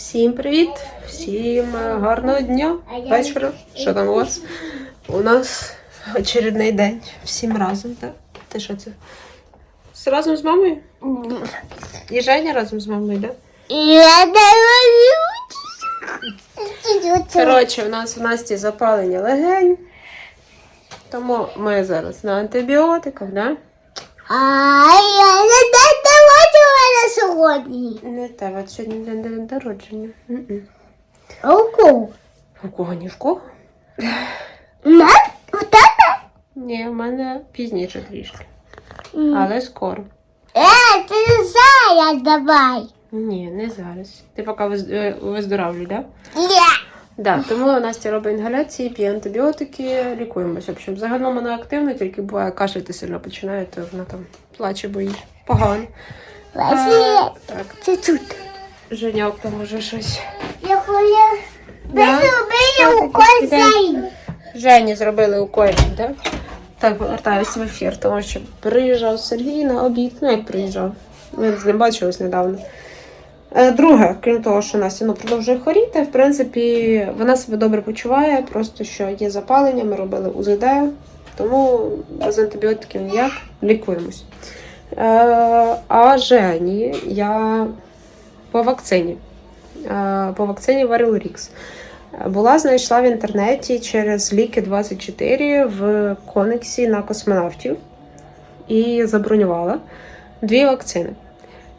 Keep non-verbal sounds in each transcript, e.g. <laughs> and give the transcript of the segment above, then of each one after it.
Всім привіт! Всім е, гарного дня, вечора. Що там у вас? У нас очередний день. Всім разом, так? Ти що це? З- Разом з мамою? І Женя разом з мамою, так? Я. Коротше, у нас в Насті запалення легень. Тому ми зараз на антибіотиках, да? А я не сьогодні. Не те, от сьогодні день день народження. М-м. Руку. У кого ні в кого? На? У тебе? Ні, в мене пізніше трішки. Але скоро. Е, ти зараз давай. Ні, не зараз. Ти поки е, виздоравлюй, так? Да? Ні. Да, тому Настя робить інгаляції, п'є антибіотики, лікуємося. Общем, загалом вона активна, тільки буває кашляти сильно починає, то вона там плаче, бо їй погано. Василь, Так, це тут. Женяк там може щось. Я хочу. Ви Да. зробили у козей. Жені зробили уколі, так? Так, повертаюся в ефір, тому що приїжджав Сергій на обід. Ну, як приїжджав. Ми з ним бачились недавно. Е, Друге, крім того, що Настя ну, продовжує хворіти, в принципі, вона себе добре почуває, просто що є запалення, ми робили УЗД, тому без антибіотиків ніяк лікуємось. Е, а Жені я по вакцині. Е, по вакцині Варилрікс. Була знайшла в інтернеті через ліки 24 в Конексі на космонавтів і забронювала дві вакцини.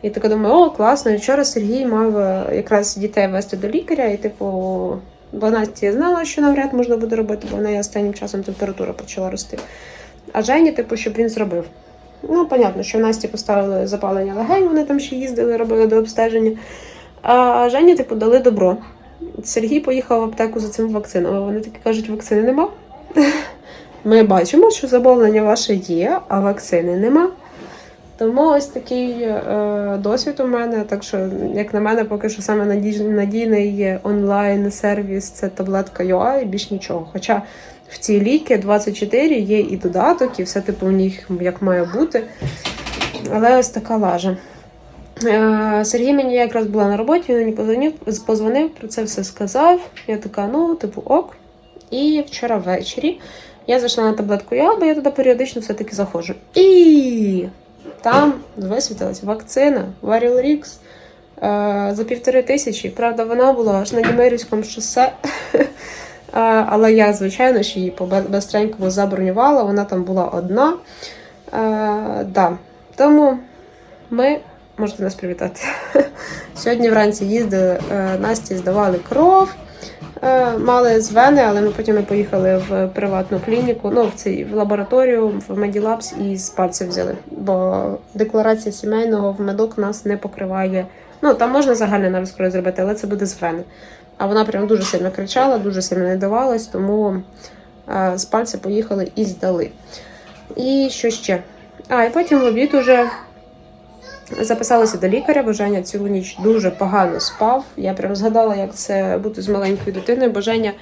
І така думаю, о, класно. І вчора Сергій мав е, якраз дітей вести до лікаря, і типу, бо Настя знала, що навряд можна буде робити, бо в неї останнім часом температура почала рости. А Жені, типу, щоб він зробив. Ну, понятно, що Насті поставили запалення легень, вони там ще їздили, робили до обстеження. А Жені, типу, дали добро. Сергій поїхав в аптеку за цим вакцинами. Вони такі кажуть, вакцини нема. <laughs> Ми бачимо, що замовлення ваше є, а вакцини нема. Тому ось такий е, досвід у мене. Так що, як на мене, поки що саме надій- надійний онлайн-сервіс це таблетка UA і більш нічого. Хоча в цій ліки 24 є і додаток, і все типу в них як має бути. Але ось така лажа. Е, Сергій мені якраз була на роботі, він мені позвонив, позвонив, про це все сказав. Я така, ну, типу, ок. І вчора ввечері я зайшла на таблетку Я, бо я туди періодично все-таки заходжу. І там висвітилась вакцина Варілрікс за півтори тисячі. Правда, вона була аж на Німерівському шосе. <laughs> Е, Але я, звичайно, ж її по безстренькому забронювала, вона там була одна. Е, да. Тому ми можете нас привітати. <laughs> Сьогодні вранці їздили, е, Насті здавали кров. Мали з вени, але ми потім ми поїхали в приватну клініку, ну в цей в лабораторію, в Меділабс і з пальця взяли. Бо декларація сімейного в медок нас не покриває. Ну там можна загальний навіть кров зробити, але це буде з. А вона прям дуже сильно кричала, дуже сильно не давалась, тому е, з пальця поїхали і здали. І що ще? А, і потім в обід уже записалася до лікаря, бо Женя цілу ніч дуже погано спав. Я прям згадала, як це бути з маленькою дитиною, бо Женя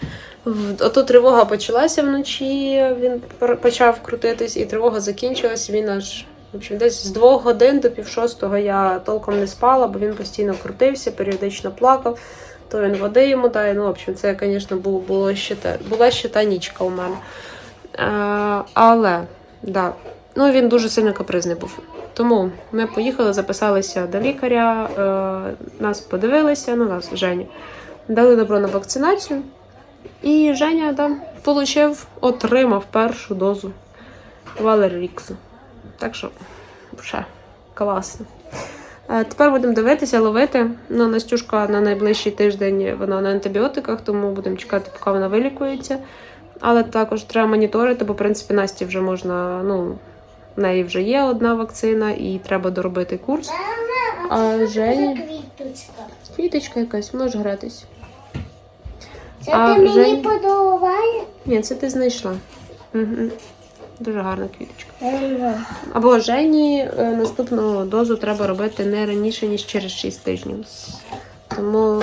ото тривога почалася вночі, він почав крутитись, і тривога закінчилась. Він аж в общем, десь з двох годин до пів шостого я толком не спала, бо він постійно крутився, періодично плакав. То він води йому дає. Ну, в общем, це, звісно, було, було була ще та нічка у мене. Е, але, да, ну, він дуже сильно капризний був. Тому ми поїхали, записалися до лікаря, е, нас подивилися, ну нас Женю, дали добро на вакцинацію. І Женя да, получив, отримав першу дозу Валеріксу. Так що, ще класно. Тепер будемо дивитися, ловити. Ну, Настюшка на найближчий тиждень вона на антибіотиках, тому будемо чекати, поки вона вилікується. Але також треба моніторити, бо в принципі Насті вже можна, ну, в неї вже є одна вакцина і треба доробити курс. А Жені квіточка. квіточка якась, може гратись. Це А ти мені Жень- подобає? Ні, це ти знайшла. Угу. Дуже гарна квіточка. Або Жені е, наступну дозу треба робити не раніше, ніж через 6 тижнів. Тому,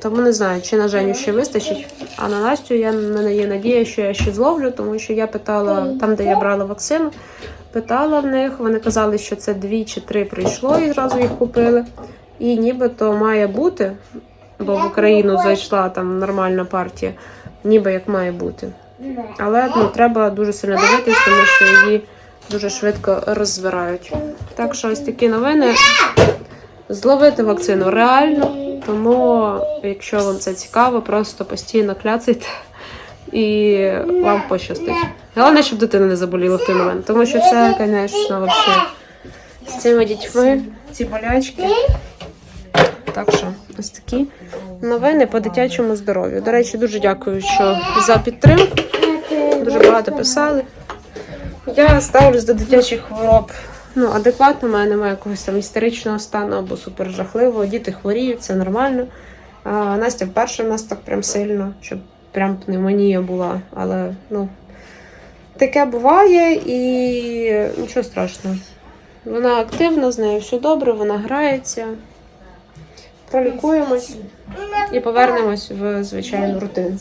тому не знаю, чи на Женю ще вистачить. А на Настю я мене є надія, що я ще зловлю, тому що я питала там, де я брала вакцину, питала в них. Вони казали, що це дві чи три прийшло і зразу їх купили. І нібито має бути, бо в Україну зайшла там нормальна партія, ніби як має бути. Але ну, треба дуже сильно дивитись, тому що її дуже швидко розвирають. Так що ось такі новини. Зловити вакцину реально, тому якщо вам це цікаво, просто постійно кляцайте і вам пощастить. Головне, щоб дитина не заболіла в той момент, тому що це, звісно, взагалі з цими дітьми, ці болячки. Так що ось такі новини по дитячому здоров'ю. До речі, дуже дякую, що за підтримку. Багато писали. Я ставлюсь до дитячих хвороб. Ну, адекватно, у мене немає якогось там істеричного стану або супер жахливого. Діти хворіють, це нормально. А, Настя вперше в нас так прям сильно, щоб прям пневмонія була. Але ну, таке буває і нічого страшного. Вона активна, з нею все добре, вона грається. Пролікуємось і повернемось в звичайну рутину.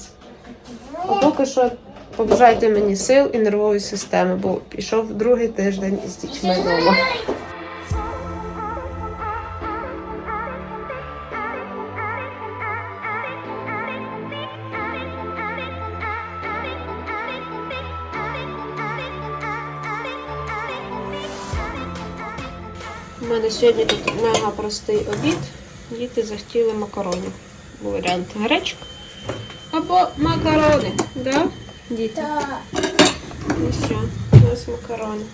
А поки що побажайте мені сил і нервової системи, бо пішов другий тиждень із дітьми вдома. У мене сьогодні тут мега простий обід. Діти захотіли макаронів. Варіант гречка або макарони. Да? Діти. Ну все, у нас макарони.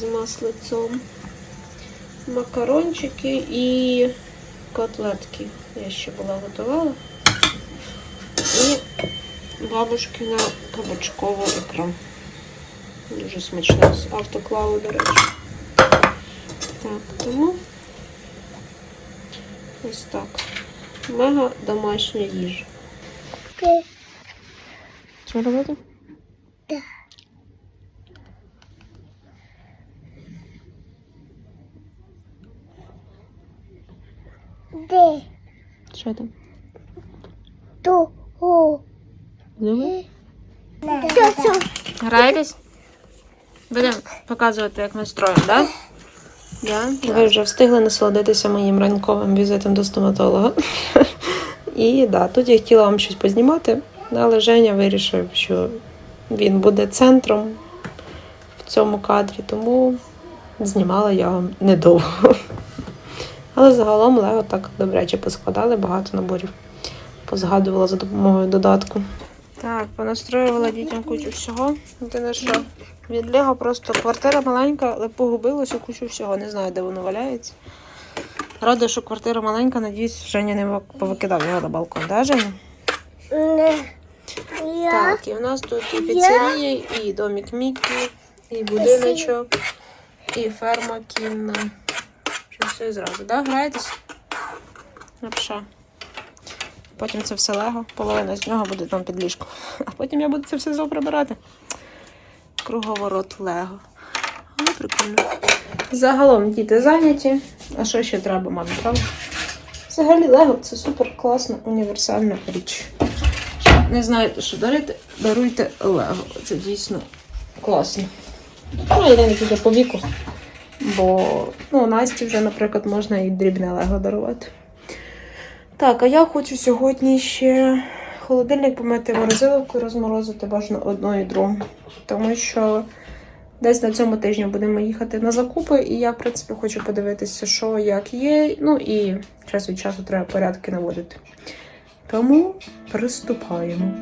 З маслицом. Макарончики і котлетки. Я ще була готувала. І бабушкина кабачкова ікра. Дуже смачна з автоклаву, до речі. Так, тому ось так. Мега домашня їжа. Що робити? Де? Що там? Ту. О. Все, все. Граєтесь? Будемо показувати, як ми строїмо, так? Да? Ви вже встигли насолодитися моїм ранковим візитом до стоматолога. <laughs> І да, тут я хотіла вам щось познімати, але Женя вирішив, що він буде центром в цьому кадрі, тому знімала я недовго. Але загалом Лего так добряче поскладали, багато наборів позгадувала за допомогою додатку. Так, понастроювала дітям кучу всього. Єдине, що від Лего просто квартира маленька, але погубилося кучу всього. Не знаю, де воно валяється. Рада, що квартира маленька, надіюсь, Женя не повикидав його на балкон, да, Женя? Так, і в нас тут і піцерія, і домик Мікі, і будиночок, і ферма кінна. Що все зразу, да? Граєтесь? Лапша. Потім це все лего, половина з нього буде там під ліжком. А потім я буду це все знову прибирати. Круговорот лего. Але прикольно. Загалом діти зайняті. А що ще треба, мамі, правда? Взагалі лего це супер класна універсальна річ. Не знаєте, що дарити, даруйте Лего. Це дійсно класно. Ну, єдине тільки по віку. Бо ну, Насті вже, наприклад, можна і дрібне Лего дарувати. Так, а я хочу сьогодні ще холодильник помити морозиловку і розморозити бажано одну і другу. Тому що десь на цьому тижні будемо їхати на закупи, і я, в принципі, хочу подивитися, що як є. Ну і час від часу треба порядки наводити. Тому приступаємо.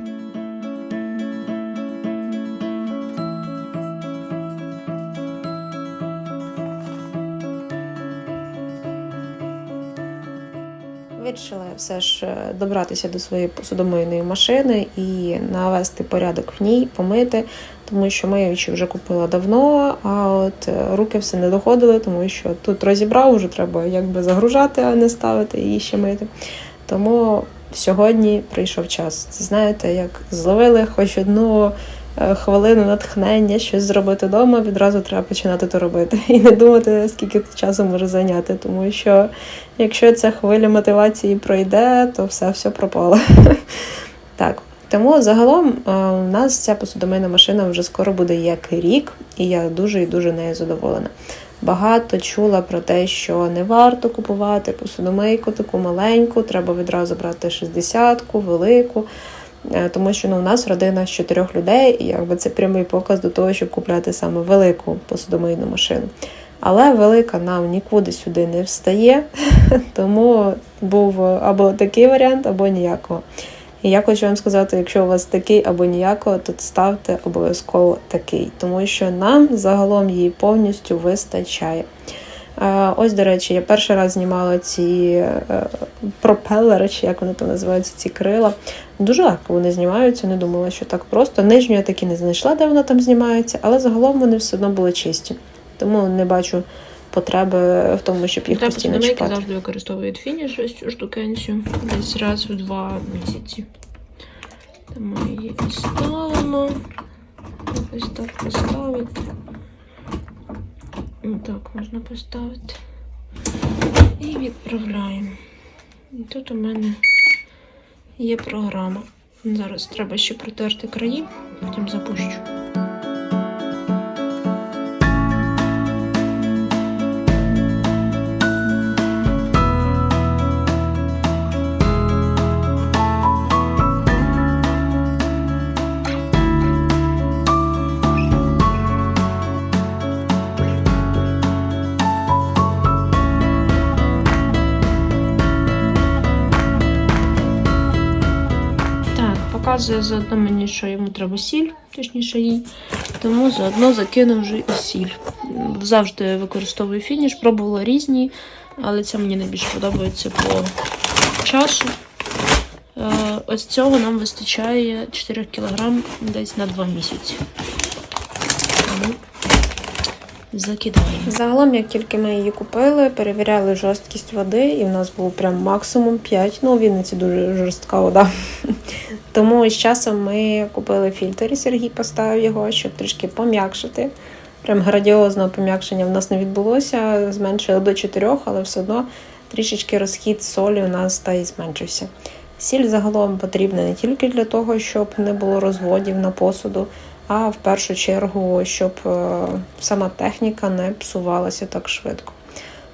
Вирішила все ж е, добратися до своєї посудомийної машини і навести порядок в ній, помити, тому що миючі вже купила давно, а от е, руки все не доходили, тому що тут розібрав, вже треба якби загружати, а не ставити і ще мити. Тому сьогодні прийшов час. Це знаєте, як зловили хоч одну е, хвилину натхнення, щось зробити вдома, відразу треба починати то робити. І не думати, скільки це часу може зайняти. Тому що якщо ця хвиля мотивації пройде, то все, все пропало. <laughs> Так. Тому загалом е, у нас ця посудомийна машина вже скоро буде як рік, і я дуже і дуже нею задоволена. Багато чула про те, що не варто купувати посудомийку таку маленьку, треба відразу брати 60-ку, велику. Е, Тому що ну, у нас родина з чотирьох людей, і якби це прямий показ до того, щоб купляти саме велику посудомийну машину. Але велика нам нікуди сюди не встає, <laughs> тому був або такий варіант, або ніякого. І я хочу вам сказати, якщо у вас такий або ніякого, то ставте обов'язково такий, тому що нам загалом її повністю вистачає. Ось, до речі, я перший раз знімала ці е, пропелери, чи як вони там називаються, ці крила. Дуже легко вони знімаються, не думала, що так просто. Нижню я таки не знайшла, де вона там знімається, але загалом вони все одно були чисті. Тому не бачу потреби в тому, щоб їх Для постійно чіпати. завжди використовують фініш ось цю штукенцію десь раз у два місяці. Тому її ставимо. Ось так поставити. Так можна поставити. І відправляємо. І тут у мене є програма. Зараз треба ще протерти краї, потім запущу. Показує заодно мені, що йому треба сіль, точніше їй. Тому заодно закину вже і сіль. Завжди використовую фініш, пробувала різні, але це мені найбільше подобається по часу. Е, Ось цього нам вистачає 4 кг десь на 2 місяці. Закидаємо. Загалом, як тільки ми її купили, перевіряли жорсткість води, і в нас був прям максимум 5. Ну, у Вінниці дуже жорстка вода. <laughs> Тому з часом ми купили фільтр, і Сергій поставив його, щоб трішки пом'якшити. Прям градіозного пом'якшення в нас не відбулося, зменшили до 4, але все одно трішечки розхід солі у нас та й зменшився. Сіль загалом потрібна не тільки для того, щоб не було розводів на посуду, а в першу чергу, щоб е, сама техніка не псувалася так швидко.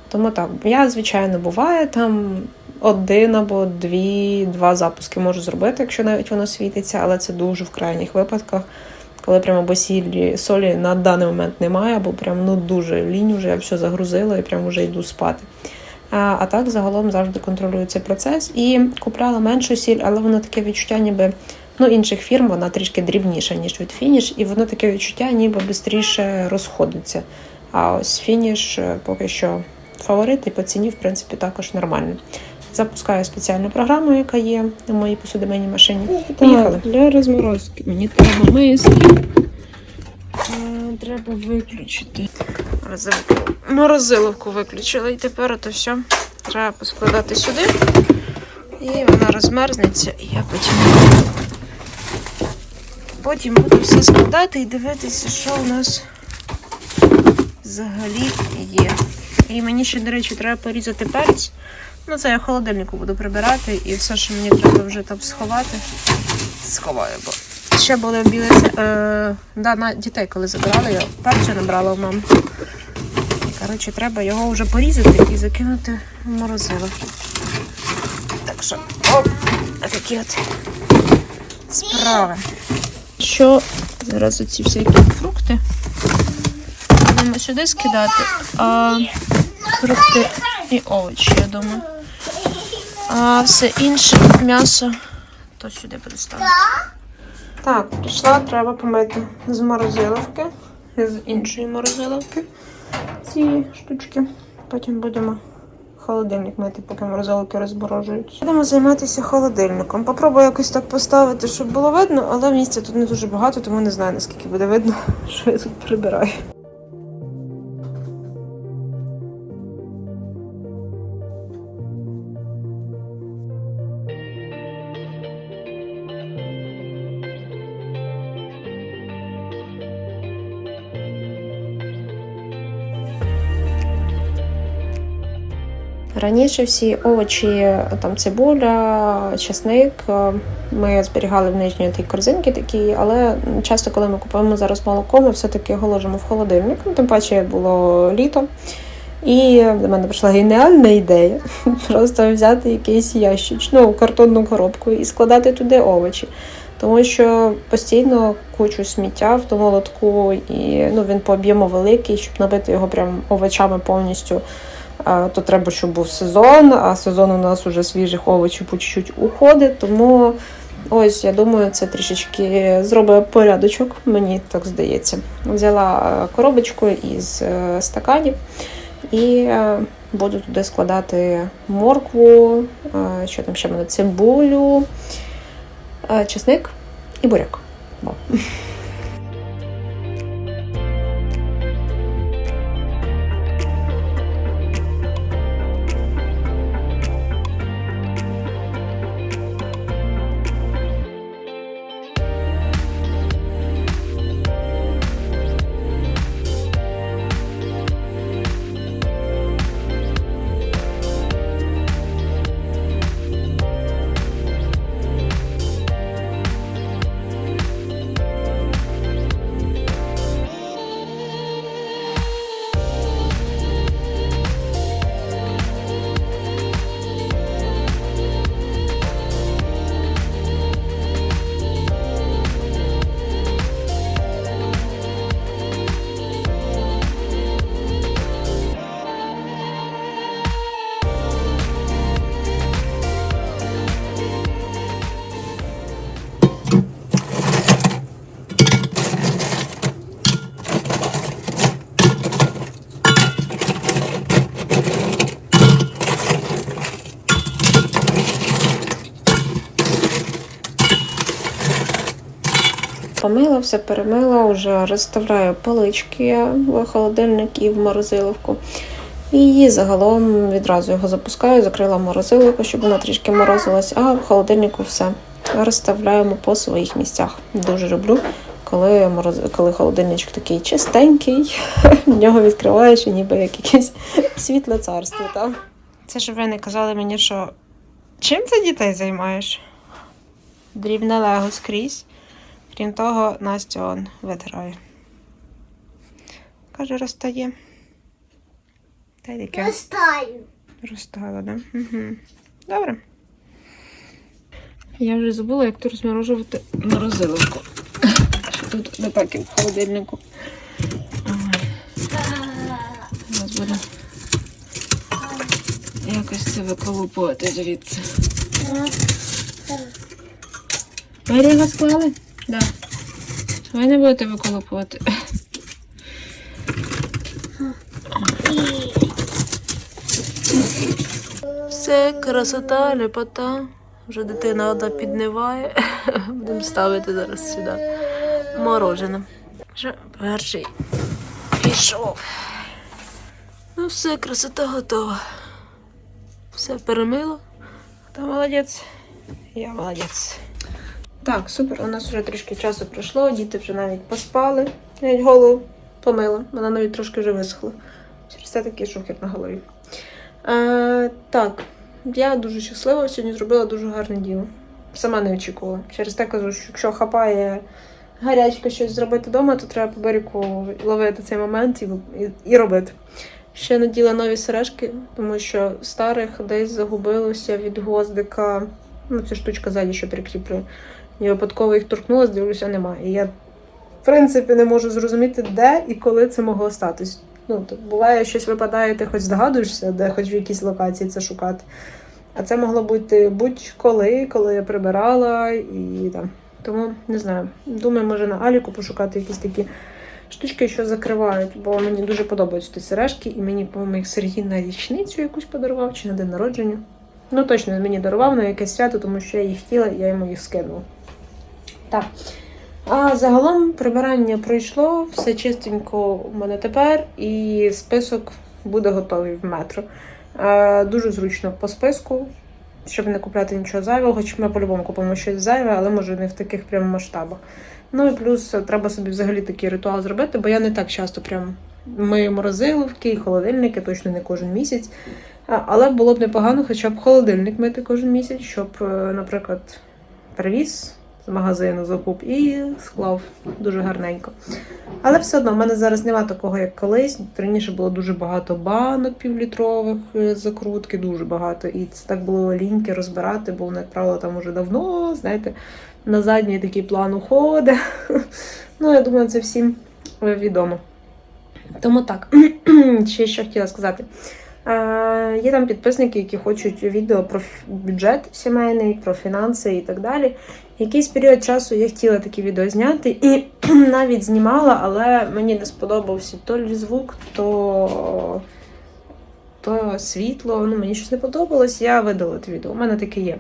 Тому так, я, звичайно, буває там один або дві, два запуски можу зробити, якщо навіть воно світиться, але це дуже в крайніх випадках, коли прямо або сілі, солі на даний момент немає, або прям ну дуже лінь, вже я все загрузила і прямо вже йду спати. А, а так загалом завжди контролюю цей процес. І купляла меншу сіль, але воно таке відчуття, ніби ну, інших фірм, вона трішки дрібніша, ніж від фініш, і воно таке відчуття, ніби швидше розходиться. А ось фініш е, поки що фаворит, і по ціні, в принципі, також нормально. Запускаю спеціальну програму, яка є на моїй посудомийній машині. І поїхали. Для розморозки мені треба миски. Треба виключити. Морозиловку виключила, і тепер ото все треба поскладати сюди. І вона розмерзнеться, і я потім. Потім буду все складати і дивитися, що у нас взагалі є. І мені ще, до речі, треба порізати перець. Ну, це я в холодильнику буду прибирати, і все, що мені треба вже там сховати, сховаю, бо ще були білі е, да, на дітей, коли забирали, я перцю набрала в маму. Коротше, треба його вже порізати і закинути в морозило. Так що, оп, такі от справи. Що зараз оці всякі фрукти будемо сюди скидати, а фрукти і овочі, я думаю. А все інше м'ясо то сюди буде ставити. Так, прийшла, треба помити з морозиловки, з іншої морозиловки ці штучки. Потім будемо холодильник мити, поки морозилки розморожуються. Будемо займатися холодильником. Попробую якось так поставити, щоб було видно, але місця тут не дуже багато, тому не знаю, наскільки буде видно, <laughs> що я тут прибираю. Раніше всі овочі, там цибуля, чесник, е, ми зберігали в нижній тій корзинці такі, але часто, коли ми купуємо зараз молоко, ми все-таки його ложимо в холодильник. Ну, тим паче було літо. І до мене прийшла геніальна ідея <laughs> просто взяти якийсь ящик, ну, картонну коробку і складати туди овочі. Тому що постійно кучу сміття в тому лотку, і ну, він по об'єму великий, щоб набити його прям овочами повністю. То треба, щоб був сезон, а сезон у нас уже свіжих овочів по чуть-чуть уходить. Тому ось я думаю, це трішечки зробить порядочок, мені так здається. Взяла е, коробочку із е, стаканів і е, буду туди складати моркву, що там ще мене цибулю, чесник і буряк. Помила, все перемила, вже розставляю полички в холодильник і в морозиловку. І загалом відразу його запускаю, закрила морозиловку, щоб вона трішки морозилась, а в холодильнику все розставляємо по своїх місцях. Дуже люблю, коли, мороз... коли холодильничок такий чистенький, <laughs> в нього відкриваєш і ніби як якесь світле царство. Там. Це ж ви не казали мені, що чим ти дітей займаєш? Дрібне лего скрізь. Крім того, Настя он витирає. Каже, розтає. Та й таке. Розтаю. Розтала, да? Угу. Добре. Я вже забула, як тут розморожувати морозиловку. Тут напеки в холодильнику. Зараз буде якось це виколупувати звідси. Ви його склали? Да. Ви не будете виколупувати. Все, красота, лепота. Вже дитина одна підниває. <laughs> Будемо ставити зараз сюди морожене. Вже перший пішов. Ну все, красота готова. Все перемило. Хто молодець? Я молодець. Так, супер. У нас вже трішки часу пройшло, діти вже навіть поспали. Навіть голову помила. Вона навіть трошки вже висохла. Через це такий шухер на голові. Е, так, я дуже щаслива, сьогодні зробила дуже гарне діло. Сама не очікувала. Через те кажу, що якщо хапає гарячка щось зробити вдома, то треба по берегу ловити цей момент і, і, і робити. Ще наділа нові сережки, тому що старих десь загубилося від гвоздика. Ну, ця штучка ззаді, що прикріплює. Я випадково їх торкнулася, дивлюся, немає. І я, в принципі, не можу зрозуміти, де і коли це могло статись. Ну, то буває, щось випадає, ти хоч здогадуєшся, де хоч в якійсь локації це шукати. А це могло бути будь-коли, коли я прибирала і там. Тому не знаю. Думаю, може на Аліку пошукати якісь такі штучки, що закривають, бо мені дуже подобаються ті сережки, і мені, по-моєму, їх Сергій на річницю якусь подарував чи на день народження. Ну, точно мені дарував на якесь свято, тому що я їх хотіла, я йому їх скинула. Так. А загалом прибирання пройшло, все чистенько у мене тепер, і список буде готовий в метро. Дуже зручно по списку, щоб не купляти нічого зайвого, хоч ми по-любому купимо щось зайве, але може не в таких прям масштабах. Ну і плюс е, треба собі взагалі такий ритуал зробити, бо я не так часто прям мию морозиловки і холодильники, точно не кожен місяць. Але було б непогано хоча б холодильник мити кожен місяць, щоб, е, наприклад, привіз магазину закуп і склав дуже гарненько. Але все одно в мене зараз нема такого, як колись. Раніше було дуже багато банок півлітрових е, закрутки, дуже багато. І це так було ліньки розбирати, бо вони, як правило, там уже давно, знаєте, на задній такий план уходить. <laughs> Ну, я думаю, це всім е, відомо. Тому так, <clears throat> ще що хотіла сказати. Е, є там підписники, які хочуть відео про бюджет сімейний, про фінанси і так далі. Якийсь період часу я хотіла такі відео зняти і <clears throat> навіть знімала, але мені не сподобався то звук, то, то світло. Ну, мені щось не подобалось, я видала це відео. У мене таке є.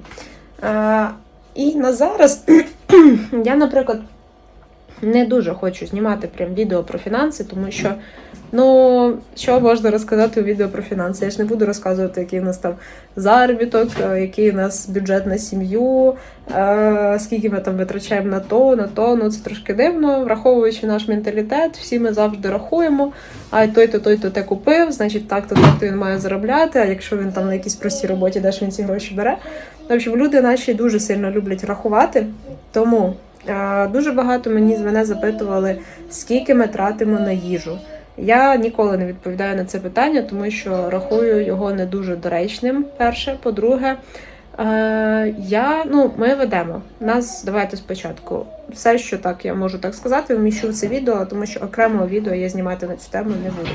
А, і на зараз <clears throat> я, наприклад, не дуже хочу знімати прям відео про фінанси, тому що, ну, що можна розказати у відео про фінанси? Я ж не буду розказувати, який у нас там заробіток, е, який у нас бюджет на сім'ю, е, скільки ми там витрачаємо на то, на то. Ну це трошки дивно, враховуючи наш менталітет, всі ми завжди рахуємо. А той-то, той-то те купив, значить так-то так-то він має заробляти. А якщо він там на якійсь простій роботі, де ж він ці гроші бере. Общем, люди наші дуже сильно люблять рахувати, тому дуже багато мені з мене запитували, скільки ми тратимо на їжу. Я ніколи не відповідаю на це питання, тому що рахую його не дуже доречним. Перше, по-друге, я ну ми ведемо. Нас давайте спочатку. Все, що так я можу так сказати, вміщу в це відео, тому що окремого відео я знімати на цю тему не буду.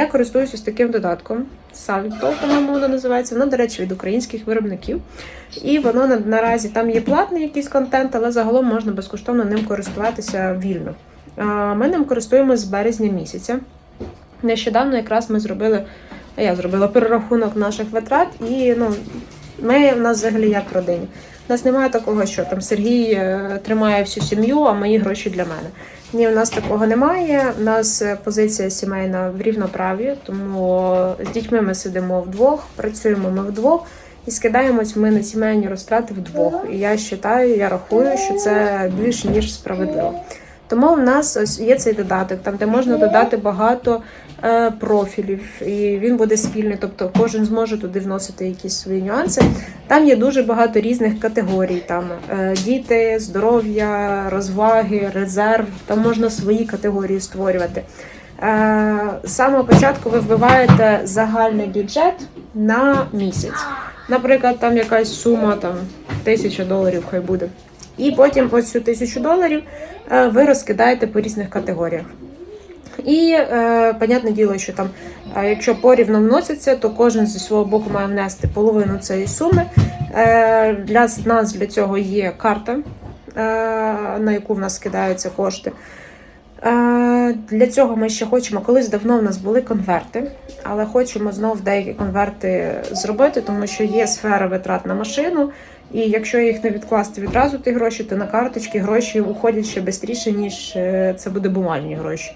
Я користуюся з таким додатком. Salto, по-моєму, воно називається. Воно, до речі, від українських виробників. І воно на- наразі там є платний якийсь контент, але загалом можна безкоштовно ним користуватися вільно. Е, Ми ним користуємося з березня місяця. Нещодавно якраз ми зробили, а я зробила перерахунок наших витрат, і ну, ми в нас взагалі як родині. У нас немає такого, що там Сергій е, тримає всю сім'ю, а мої гроші для мене. Ні, у нас такого немає. У нас е, позиція сімейна в рівноправі, тому з дітьми ми сидимо вдвох, працюємо ми вдвох і скидаємось ми на сімейні розтрати вдвох. І я вважаю, я рахую, що це більш ніж справедливо. Тому в нас ось є цей додаток, там де можна додати багато профілів, і він буде спільний, тобто кожен зможе туди вносити якісь свої нюанси. Там є дуже багато різних категорій: там е, діти, здоров'я, розваги, резерв. Там можна свої категорії створювати. Е, з самого початку ви вбиваєте загальний бюджет на місяць. Наприклад, там якась сума там тисяча доларів, хай буде. І потім ось цю тисячу доларів е, ви розкидаєте по різних категоріях. І, е, понятне діло, що там, е, якщо порівно вносяться, то кожен зі свого боку має внести половину цієї суми. Е, для нас для цього є карта, е, на яку в нас скидаються кошти. Е, Для цього ми ще хочемо. Колись давно в нас були конверти, але хочемо знов деякі конверти зробити, тому що є сфера витрат на машину. І якщо їх не відкласти відразу ті гроші, то на карточки гроші уходять ще швидше, ніж е, це буде бумажні гроші.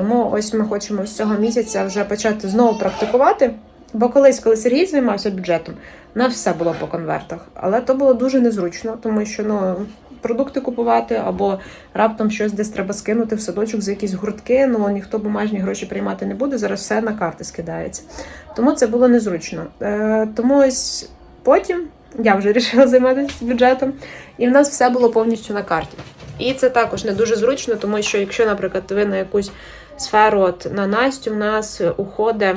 Тому ось ми хочемо з цього місяця вже почати знову практикувати. Бо колись, коли Сергій займався бюджетом, на все було по конвертах. Але то було дуже незручно, тому що ну, продукти купувати або раптом щось десь треба скинути в садочок за якісь гуртки, ну ніхто бумажні гроші приймати не буде. Зараз все на карти скидається. Тому це було незручно. Е, тому ось потім я вже <laughs> вирішила займатися бюджетом, і в нас все було повністю на карті. І це також не дуже зручно, тому що якщо, наприклад, ви на якусь сферу, от на Настю, в нас уходить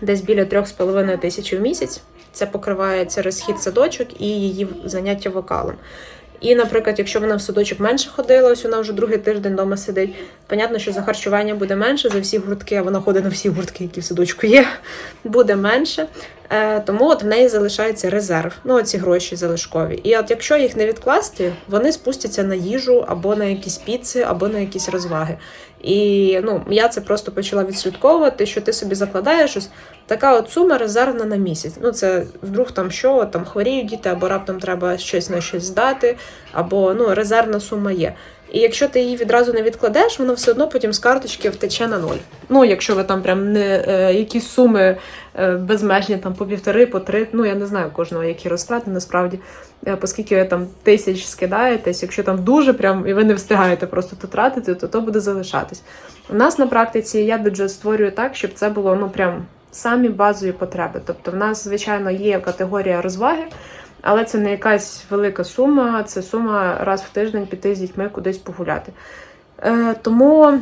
десь біля 3,5 тисяч в місяць. Це покривається розхід садочок і її заняття вокалом. І, наприклад, якщо вона в садочок менше ходила, ось вона вже другий тиждень вдома сидить. Понятно, що за харчування буде менше, за всі гуртки, а вона ходить на всі гуртки, які в садочку є, буде менше. Е, тому от в неї залишається резерв, ну ці гроші залишкові. І от якщо їх не відкласти, вони спустяться на їжу або на якісь піци, або на якісь розваги. І ну, я це просто почала відслідковувати, що ти собі закладаєш щось. Така от сума резервна на місяць. Ну, це вдруг там що, там хворіють діти, або раптом треба щось на щось здати, або ну, резервна сума є. І якщо ти її відразу не відкладеш, воно все одно потім з карточки втече на ноль. Ну, якщо ви там прям не е, якісь суми е, безмежні, там по півтори, по три, ну я не знаю кожного, які розтрати насправді, е, оскільки ви там тисяч скидаєтесь, якщо там дуже прям і ви не встигаєте просто то тратити, то то буде залишатись. У нас на практиці я бюджет створюю так, щоб це було ну прям самі базові потреби. Тобто, в нас, звичайно, є категорія розваги, але це не якась велика сума, це сума раз в тиждень піти з дітьми кудись погуляти. Е, тому е,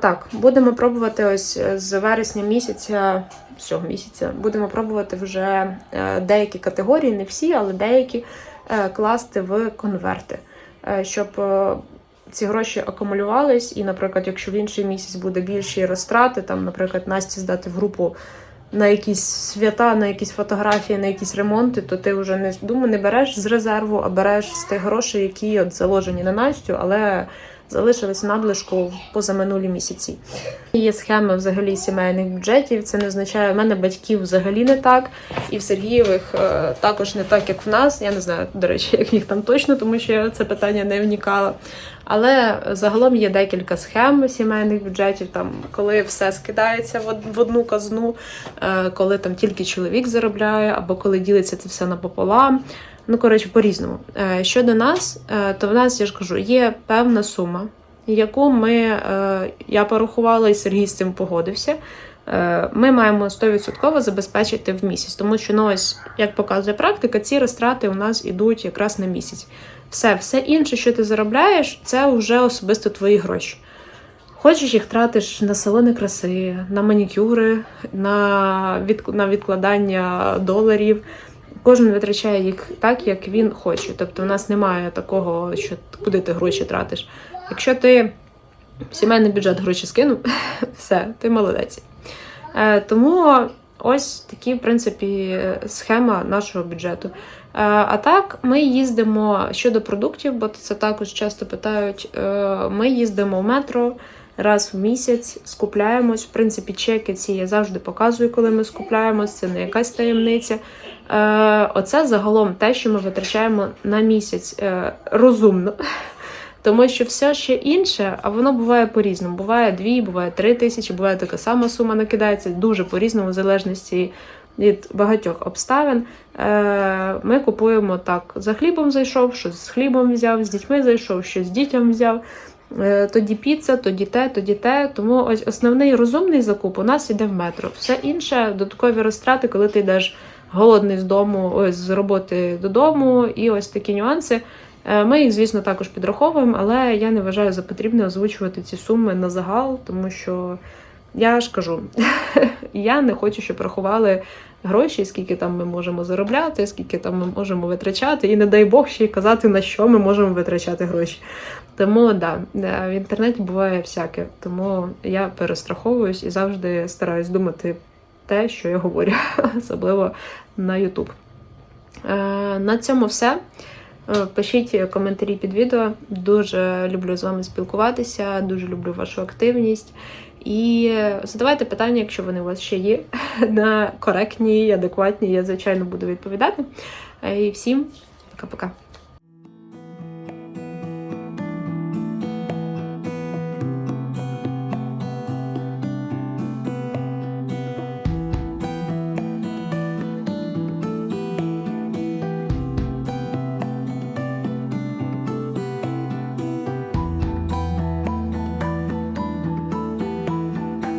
так, будемо пробувати ось з вересня місяця, з цього місяця, будемо пробувати вже е, деякі категорії, не всі, але деякі е, класти в конверти, е, щоб е, ці гроші акумулювались, і, наприклад, якщо в інший місяць буде більші розтрати, там, наприклад, Насті здати в групу на якісь свята, на якісь фотографії, на якісь ремонти, то ти вже не думаю, не береш з резерву, а береш з тих грошей, які от заложені на Настю, але залишились надлишку позаминулі місяці. Є схеми взагалі сімейних бюджетів. Це не означає, в мене батьків взагалі не так, і в Сергієвих е, також не так, як в нас. Я не знаю, до речі, як їх там точно, тому що я це питання не вникала. Але загалом є декілька схем сімейних бюджетів, там коли все скидається в одну казну, е, коли там тільки чоловік заробляє, або коли ділиться це все напополам. Ну, коротше, по-різному. Е, Щодо нас, е, то в нас, я ж кажу, є певна сума, яку ми, я порахувала, і Сергій з цим погодився. Ми маємо 100% забезпечити в місяць, тому що ну, ось, як показує практика, ці розтрати у нас ідуть якраз на місяць. Все, все інше, що ти заробляєш, це вже особисто твої гроші. Хочеш їх тратиш на салони краси, на манікюри, на, на відкладання доларів. Кожен витрачає їх так, як він хоче. Тобто, у нас немає такого, що куди ти гроші тратиш. Якщо ти в сімейний бюджет гроші скинув, <laughs> все, ти молодець. Е, тому ось такі, в принципі, схема нашого бюджету. Е, А так, ми їздимо щодо продуктів, бо це також часто питають. е, Ми їздимо в метро раз в місяць, скупляємось. В принципі, чеки ці я завжди показую, коли ми скупляємось. Це не якась таємниця. Е, Оце загалом те, що ми витрачаємо на місяць розумно. Тому що все ще інше, а воно буває по-різному. Буває дві, буває три тисячі, буває така сама сума накидається, дуже по-різному, в залежності від багатьох обставин. Е, Ми купуємо так: за хлібом зайшов, щось з хлібом взяв, з дітьми зайшов, щось з дітям взяв. Е, Тоді піца, тоді те, тоді те. Тому ось основний розумний закуп у нас іде в метро. Все інше додаткові розтрати, коли ти йдеш голодний з дому, ось з роботи додому, і ось такі нюанси. Е, Ми їх, звісно, також підраховуємо, але я не вважаю за потрібне озвучувати ці суми на загал, тому що я ж кажу, <laughs> я не хочу, щоб рахували гроші, скільки там ми можемо заробляти, скільки там ми можемо витрачати, і не дай Бог ще й казати, на що ми можемо витрачати гроші. Тому да, да, в інтернеті буває всяке. Тому я перестраховуюсь і завжди стараюсь думати те, що я говорю, <laughs> особливо на YouTube. Е, на цьому все. Е, Пишіть коментарі під відео. Дуже люблю з вами спілкуватися, дуже люблю вашу активність. І задавайте питання, якщо вони у вас ще є, <laughs> на коректні, адекватні. Я, звичайно, буду відповідати. Е, І всім пока-пока.